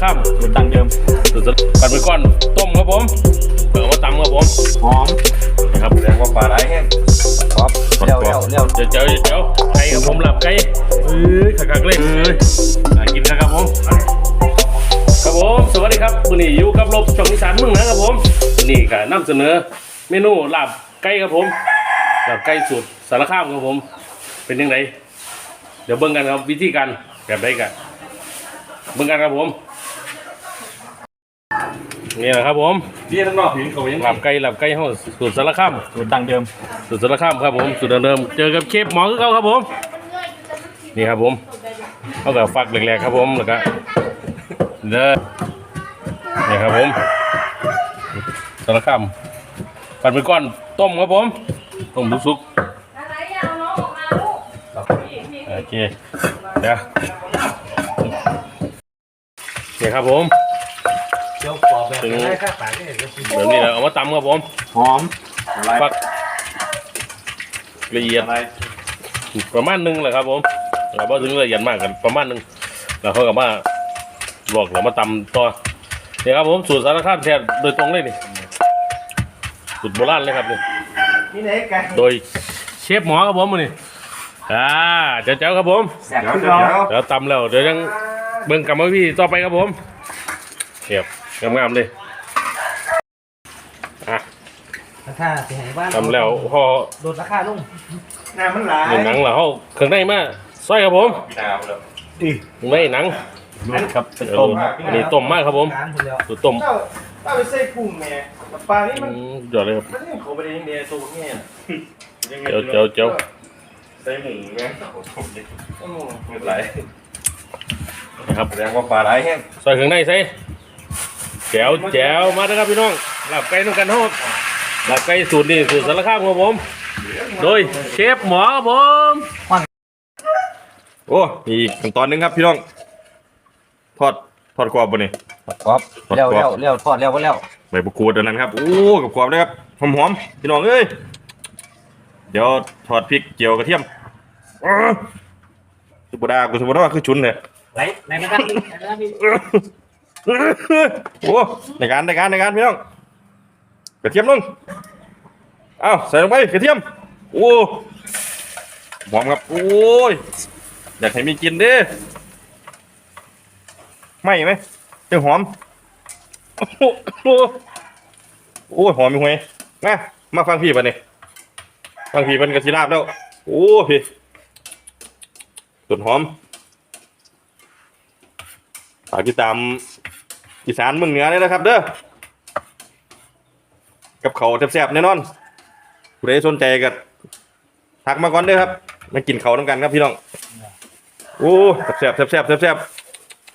คามสูตรดังเดิมสูตรสารปั่นไปก้อนต้มครับผมเปิดมาตำครับผมหอมนะครับแสดงว่าปลาไหลแห้งครับเลี้ยวเลี้ยวเลี้ยวเจ้าเจ้าเจ้าไก่ครับผมหลับไก่เอ้ยขักขักๆเลยเอ้ยน่ากินนะครับผมครับผมสวัสดีครับวันนี้อยู่กับลบช่องอีสานเมึงนะครับผมวันนี้ก็นำเสนอ เมนูลาบไก่ครับผมลาบไก่สูตรสารคามครับผม เป็นยังไงเดี๋ยวเบิ่งกันครับวิธีการแบบไหนกันเบิ่งกันครับผม นี่แหละครับผมเบี้ยทั้งนอกผิวเขายังลาบไก่ลาบไก่ห้องสูตรสารคามสูตรดังเดิมสุดสารคามครับผมสุดเดิม เจอกับเชฟหมอคือเขาครับผม นี่ครับผมเขากับฟักแหลกๆครับผมแล้วก็เด้อนี่ครับผมสารคามปั่นเป็นก้อนต้มครับผมต้มสุกอะไรอะเอาน้องออกมาลูกนี่นี่ๆโอเคเดี๋ยวนี่ครับผม ถึงได้ค่าปากก็เห็นแล้วเดี๋ยวนี้เราเอามาตำครับผมหอมฟักละเอียดอะไรประมาณหนึงแหละครับผมเราบ่ถึงละเอียดมากกันประมาณหนึงแล้วเขากับมาลวกแล้วมาตำต่อนี่ครับผมสูตรสารคามแท้โดยตรงเลยนี่สูตรโบราณเลยครับนี่นี่ไหนกันโดยเชฟหมอครับผมมื้อนี่อ่าเจ้าเจ้าครับผมแซ่บเดี๋ยวขึ้นเดี๋ยวเราเดี๋ยว เดี๋ยวตำแล้วเดี๋ยวยังเบิ่งกรรมวิธีต่อไปครับผมเรียบ งามๆเลยอะราคาเสียหายบ้านตำแล้วพอลดราคาลงน้ำมันหลายในหนังแล้วเขาเครื่องในมาซอยครับผมพี่ดาวเลยอีไม่หนังนั่นครับเป็นเดี๋ยวต้มอันนี้ต้มมากครับผมร้านคนเดียวสูตรต้มเจ้าเจ้าไปใส่กุ้งแม่ปลานี่อืมันมยอดเลยครับมันยังเขาไปได้ยังเดียวตัวแม่เจ้าเจ้าเจ้าใส่หมูแม่งผมดิโอ้โหไม่เป็นไรนะครับแสดงว่าปลาไหลแห้งใส่เครื่องในใส่ แจ๋วแจ๋วมาแล้วครับพี่น้องลาบไก่ต้องกันโทษลาบไก่สูตรนี่สูตรสารคามครับผม โดยเชฟหมอครับผมโอ้มีอีกขั้นตอนหนึงครับพี่น้อง ทอดทอดกรอบบนนี่ ครับเลี้ยวเลี้ยวเลี้ยวทอดเลี้ยวก็เลี้ยวใบมะกรูดอันนั้นครับ โอ้กับกรอบเลยครับหอมๆพี่น้องเอ้ย เดี๋ยวทอดพริกเจียวกระเทียมอ้าวสุบดากูสมมติว่าคือชุนเลยไหนไหนไม่ได้ไหนไม่ได้พี่ โอ้ในการในการในการพี่น้องกระเทียมลงเอาใส่ลงไปกระเทียม โอ้หอมครับโอ้ยอยากให้มีกินด้ไม่ไหมเจ้าหอม โอ้โหโอ้ยหอมมีหวยมามาฟังพี่ปะเนี่ยฟังพี่เป็นกระสีลาบแล้ว โอ้พี่สุดหอมฝากติดตาม อีสานเมืองเหนือเลยนะครับ เด้อกับเขาแซ่บๆแน่นอนผู้ใดสนใจก็ทักมาก่อนเด้อครับมากินเขาวน้ำกันครับพี่น้องโอ้แซ่บๆแซ่บๆแซ่บ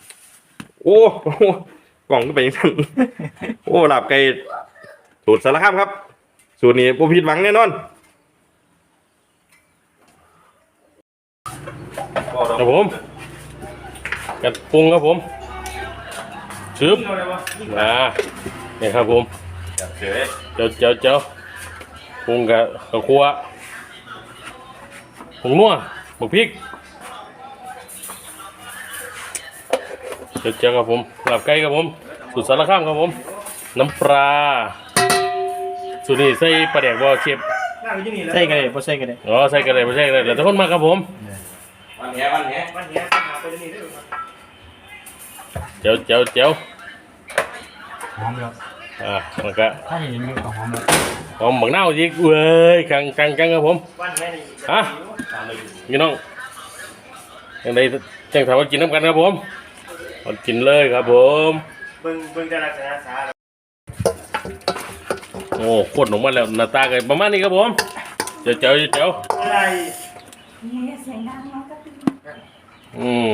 ๆโอ้โกล่องก็ไปอยังนั้นโอ้หลับไก่สูตรสารคามครับ สูตรนี้บ่ผิดหวังแน่นอนครับผมกัดปรุงครับผม ชึบอ่านี่ครับผมเจ๋ยเจ้าเจ้าเจ้าปรุงกับกับครัวผงนัวหมกพริกเจ้าเจ้าครับผมลาบไก่ครับผมสูตรสารคามครับผม น้ำปลาสูตรนี้ใส่ปลาแดกบ่เชฟน่าไปที่นี่แล้วใส่กันเลยบ่ใส่กันเลยอ๋อใส่กันเลยไม่ใช่กันเลยแต่ทุกคนมาครับผมวันแหวันแหมันเนี้ยหาไปที่นี่ เจ้าเจ้าเจ้าหอมแล้วอ่าแล้วก็ถ้าเห็นมีก็หอมแล้วหอมบักนาวอีกเว้ยกังกังกังครับผมวันแม่นี่ฮะพี่น้องยังไงจังถามว่ากินน้ำกันครับผมมากินเลยครับผมเบิ่งเบิ่งแต่ละสาขาแล้วโอ้โคตรหนุ่มมาแล้วหน้าตากันประมาณนี้ครับผมเจ้าเจ้าเจ้าอะไรนี่เสียงดังมากก็ตื่นอืม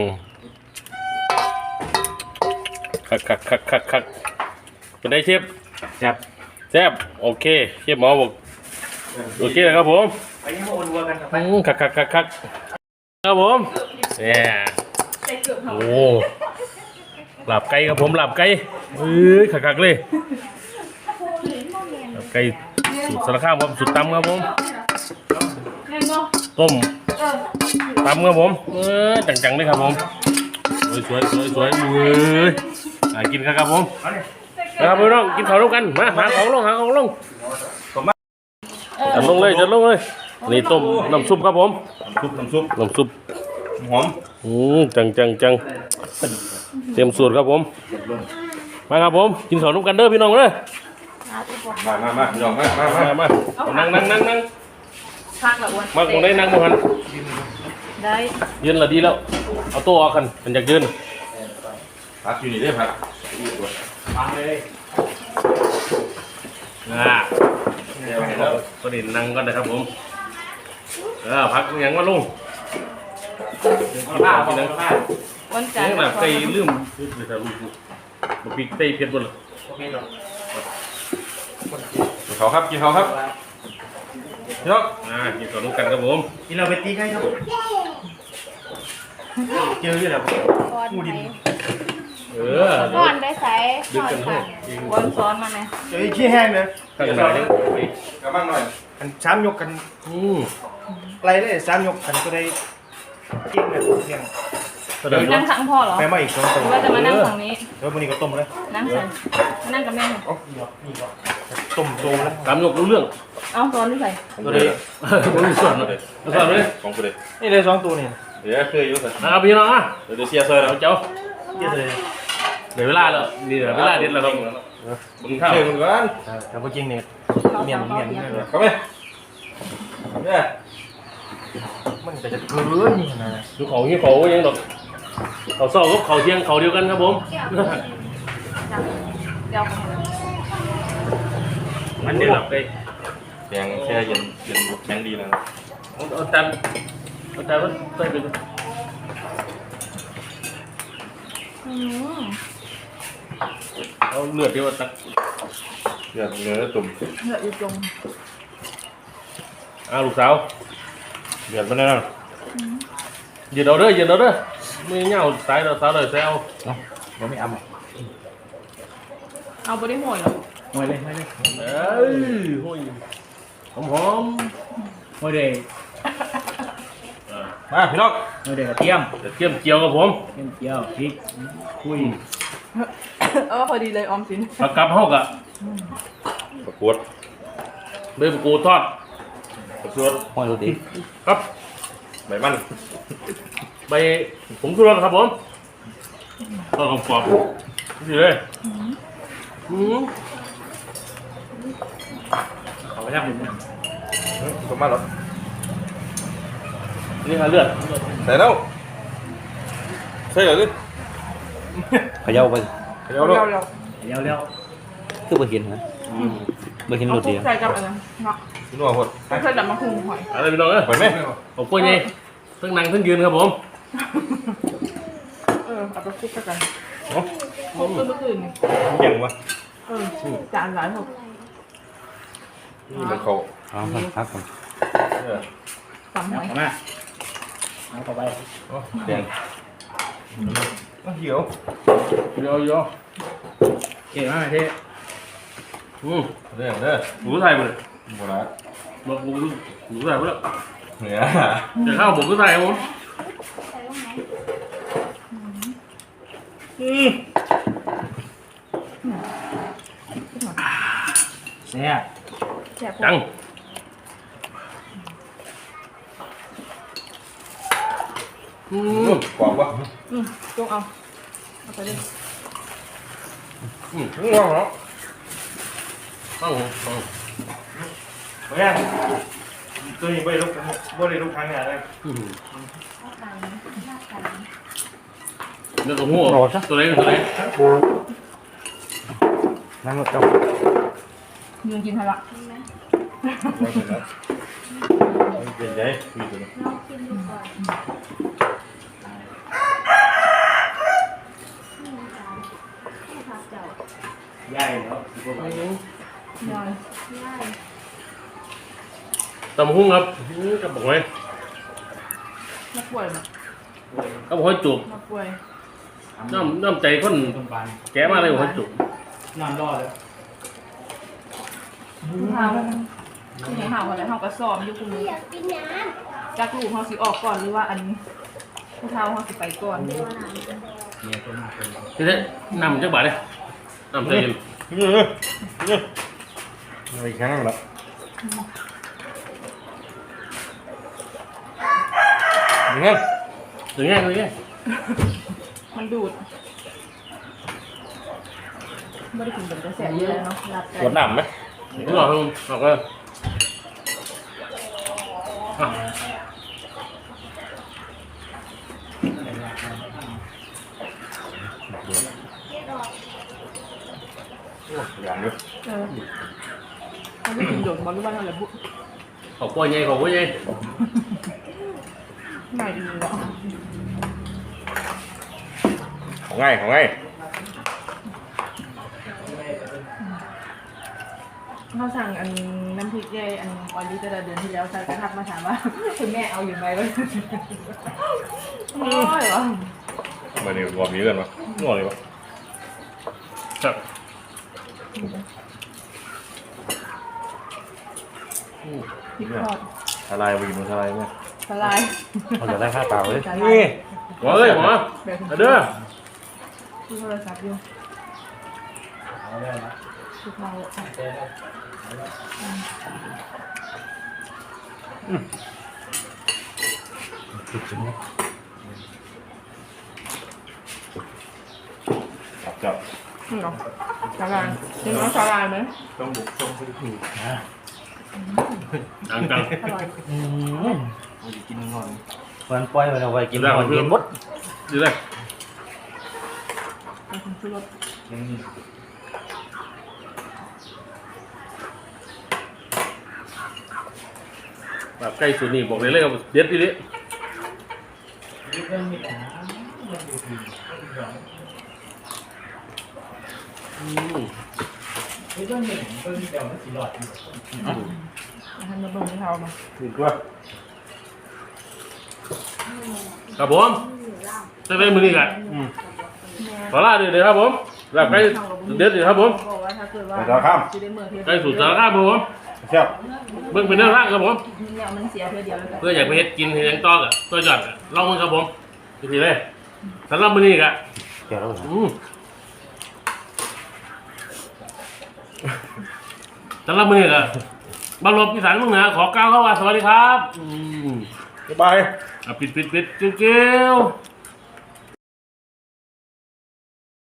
คักคักคักคักคักเป็นไงเชฟแซ่บแซ่บโอเคเชฟหมอบอกโอเคเลยครับผมไปยังมาโอนวัวกันครับไปอืมคักคักคักคักครับผมเนี่ยใส่เกือบหอมโอ้หลับไก่ครับผมหลับไก่เอ้ยคักคักเลยหลับไก่สูตรสารคามครับสูตรตำครับผมแม่งเนาะต้มเออตำครับผมเออจังๆเลยครับผมสวยสวยสวยสวยเอ้ย อ่ากินครับผมเอาเนี่ยนะครับพี่น้องกินข้าวร่วมกันมาหาของลงหาของลงจัดลงเลยจัดลงเลยนี่ต้มน้ำซุปครับผมซุปน้ำซุปน้ำซุปหอมอืมจังจังจังเตรียมสูตรครับผม มาครับผมกินข้าวร่วมกันเด้อพี่น้องเด้อมามามาพี่น้องมามามามามาเอานั่งนั่งนั่งนั่งพักละอ้วนมาคงได้นั่งบ่หันได้ยืนละดีแล้วเอาตัวออกกันมันอยากยืน พักอยู่นี่ได้พักฟังเลยอ่าเดี๋ยวให้เราก็ดินนั่งก่อนนะครับผม เออพักยังว่าลุงผ้าผ้าผ้าอ้วนจันนี่แบบใส่ลืมลืมไปแต่ลูกบะพริกใส่เผ็ดบนเลยโอเคเนาะกินเขาครับกินเขาครับพี่น้องอ่ากินข้าวร่วมกันครับผมกินเราไปตีใครครับเจออยู่แล้วหมูดิน เออก่อนได้ใส่ดึงกันห้องอ้วนซ้อนมาไหมเจอขี้แห้งเลยข้างหน้านี่กระมังหน่อยกันสามยกกันอืมอะไรได้สามยกกันก็ได้กินแบบเที่ยงแสดงนั่ว่างข้างพ่อเหรอไปมาอีกสองหตัรืวอว่าจะมานั่งฝั่งนี้แล้ววันนี้ก็ต้มเลยนั่งใส่มานั่งกับแม่อ๋อนี่ก็นี่ก็ต้มโตแล้วตามยกรู้เรื่องเอาซ้อนด้วยใส่ตัวนี้บริสุทธิ์เลยสอนเลยของกูเลยนี่เลยสองตัวนี่เดี๋ยวเคยอยู่สินะครับพี่น้องอะเดี๋ยวเชียร์เซอร์แล้วเอาเจ้าเยอะเลย เดี๋ยวเวลาแล้วนี่เดี๋ยวเวลาเด็ดแล้วครับมึงข้าวเชียร์มึงก่อนแต่พอจริงเนี่ยเมียนเมียนเมียนเข้าไปเนี่ยมันก็จะเกินนี่นะดูเขาที่เขายังดอกเขาเศร้ากับเขาเที่ยงเขาเดียวกันครับผมเดี๋ยวมันเดียวหลับไปแข็งแช่เย็นเย็นแข็งดีนะเอาเอาจานเอาจานมันใส่ไปอืม เอาเลือดเดียวตักเดือดเนื้อตุ่มเหลืออยู่ตรงอ่าลูกสาวเดือดไปแน่นอนยืนเอาเด้อยืนเอาเด้อไม่เงาสายเราสาวเลยแซวมันไม่เอาเอาบริโภคเหรอมวยเลยไม่เลยเอ้ยโอ้ยหอมหอมมวยเลยมาพี่น้องมวยเลยกระเทียมเดี๋ยวเทียมเจียวกับผมเทียมเจียวพริกคุย เออพอดีเลยออมสินผักกับเฮากะประกวดใบมะกรูดทอดประกวดมวยรถดีครับใบมันใบผงชูรสครับผมทอดกรอบๆนี่เลยอืมเอาไปทำหนึ่งสมมาหรอนี่ค่ะเลือดใส่แล้วใส่เหรอดิเขย่าไป เดี๋ยวลูกเลี้ยวเลี้ยวคือบ่เห็นนะบ่เห็นรถเดียวใส่กับอะไรเนาะพี่น้องหดใส่ดับมะฮุงหอยอะไรพี่น้องเอ้ยไปไหมขอบคุณยี่ทั้งนั่งทั้งยืนครับผมเออเอาไปคลุกกันคลุกเมื่อคืนนี่เก่งวะเออจานหลายหกนี่มันเขาเอาครับครับผมเออสามหอยเอามาเอาเข้าไปแดงเหี่ยว เยอะเยอะเก่งมากเท่อืมเรื่องเด้อหมูไทยไปเลยโบราณบอกหมูหมูไทยไปแล้วเนี่ยเดี๋ยวข้าวหมูไทยครับผมแซ่บแซ่บจังอืมกรอบวะอืมจงเอาเอา ไปเลยอืมง่วงแล้วตั้งตั้งเฮ้ยตัวนี้ไม่ได้ลุกไม่ได้ลุกทางไหนเลยอืมเนื้อกระหัวตัวเล็กตัวเล็กนั่งรถเจ้ายืนกินให้ละเป็นไงมีตัวนี้ ใหญ่แล้วยายตำหุ้งครับอื้อกับบอกไว้มาป่วยมากับบอกให้จุกมาป่วยน้ำน้ำใจคนต้มปลาแก่มากเลยบอกให้จุกนอนรอดเลยหาวคุณหาวอะไรหาวกระสอบอยู่คุณจักลูกเขาสิออกก่อนหรือว่าอันนี้ผู้เฒ่าเขาสิไปก่อนทีนี้นำจักบาทเลย นำใจเย็นนี่นี่อะไรครั้งแล้วยังไงถึงง่ายเลยไงมันดูดไม่ได้กินเป็นกระแสเยอะเนาะรับไก่ปวดหนำไหมนี่หรอครับบอกเลยอะ อย่างนี้เออเขาไม่กินโดดบอลลูกบ้านอะไรบุขอบคุณยัยขอบคุณยัยง่ายดีเนาะของง่ายของง่ายเขาสั่งอันน้ำพริกใหญ่อันออลิจะเดือนที่แล้วใส่กระทักมาถามว่าคุณแม่เอาอยู่ไหมวะโอ้ยวะมาเนี่ยรอบนี้กันวะงอเลยวะ ครับ พริกทอดทลายไปกินมันทลายไหมสลายเขาจะได้ค่าเปล่าเลยสลายนี่หมอเลยหมอแบบเอาเด้อที่โทรศัพท์อยู่เอาได้นะที่เขาเจ๊ได้จับจับนี่เหรอสลายจริงเหรอสลายไหมต้องบุกต้องไปดู ดังดังอร่อยอืมเราจะกินงอนวันปล่อยมันเอาไว้กินก่อนกินหมดดีเลยเอาคุณชูรสยังนี่แบบใกล้สุดนี่บอกเลยเลยครับเด็ดดีเลยเรื่องมี เรื่องดูดีอืมเรื่องหนึ่งเรื่งเดียวมันสีหลอดอยู่อาหารมาบ่งให้เขามานี่ตัวครับผมจะเป็นมือนี่กันปลาล่าดีเลยครับผมแบบใกล้เด็ดดีครับผมบอกว่าถ้าเกิดว่าไปต่อข้ามจะได้เมื่อเทียบใกล้สุดสารคามครับผมเชียบเบิ่งเป็นเรื่องร่างครับผมเนี่ยมันเสียเพื่อเดียวเพื่ออยากไปเฮ็ดกินเฮ็ดยังต่อกับตัวหยอนอะลองมือครับผมทีเลยสำหรับมือนี้กะเกี่ยวเรออืม สำหรับมื้อนี้กะบางลบอีสานเมืองเหนือขอกล่าวคำว่าสวัสดีครับอืมบ๊ายบาย อะปิดปิดปิดเกี้ยวๆ